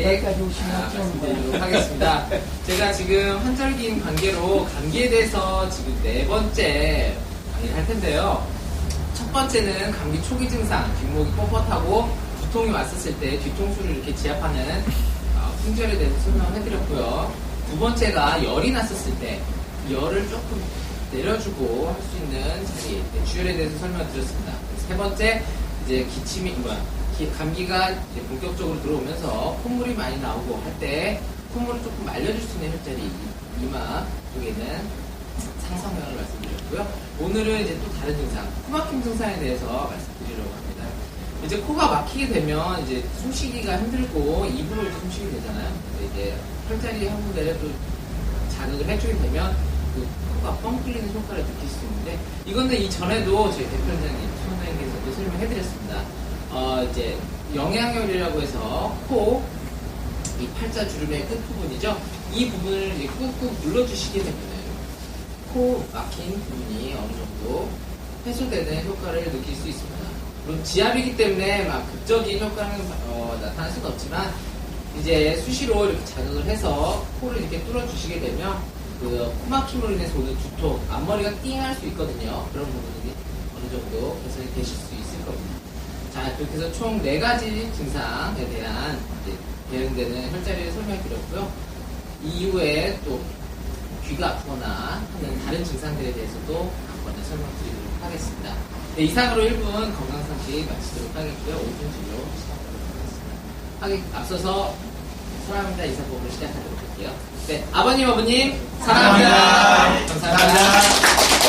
여기까지 오시면 아, 좀 말씀드리도록 하겠습니다. 제가 지금 한절기인 관계로 감기에 대해서 지금 네 번째 강의를 할 텐데요. 첫 번째는 감기 초기 증상, 뒷목이 뻣뻣하고 두통이 왔었을 때 뒤통수를 이렇게 지압하는 어, 풍절에 대해서 설명을 해드렸고요. 두 번째가 열이 났었을 때 열을 조금 내려주고 할 수 있는 자리, 네, 주열에 대해서 설명을 드렸습니다. 세 번째, 이제 기침이, 뭐야, 기- 감기가 이제 본격적으로 들어오면서 콧물이 많이 나오고 할 때 콧물을 조금 말려줄 수 있는 혈자리, 이- 이마 쪽에 있는 상성형을 말씀드렸고요. 오늘은 이제 또 다른 증상, 코막힘 증상에 대해서 말씀드리려고 합니다. 이제 코가 막히게 되면 이제 숨쉬기가 힘들고 입으로 숨쉬게 되잖아요. 이제 혈자리 한 군데를 또 자극을 해주게 되면 그 코가 뻥 뚫리는 효과를 느낄 수 있는데 이거는 이전에도 저희 대표장님, 선생님께서도 설명해드렸습니다. 어, 이제 영양혈이라고 해서 코, 이 팔자 주름의 끝 부분이죠. 이 부분을 이제 꾹꾹 눌러주시게 되면은 코 막힌 부분이 어느 정도 해소되는 효과를 느낄 수 있습니다. 물론 지압이기 때문에 막 극적인 효과는 어, 나타날 수는 없지만 이제 수시로 이렇게 자극을 해서 코를 이렇게 뚫어주시게 되면 그 코막힘으로 인해서 오는 두통, 앞머리가 띵할 수 있거든요. 그런 부분이 어느 정도 개선이 되실 수 있을 겁니다. 자, 그렇게 해서 총 네 가지 증상에 대한 이제 대응되는 혈자리를 설명해 드렸고요. 이후에 또 귀가 아프거나 하는 다른 증상들에 대해서도 한번 설명드리도록 하겠습니다. 네, 이상으로 1분 건강상식 마치도록 하겠고요. 5분 진료 시작하도록 하겠습니다. 하기 앞서서 사랑합니다 인사법을 시작하도록 할게요. 네, 아버님, 어머님, 사랑합니다. 사랑합니다. 감사합니다. 감사합니다.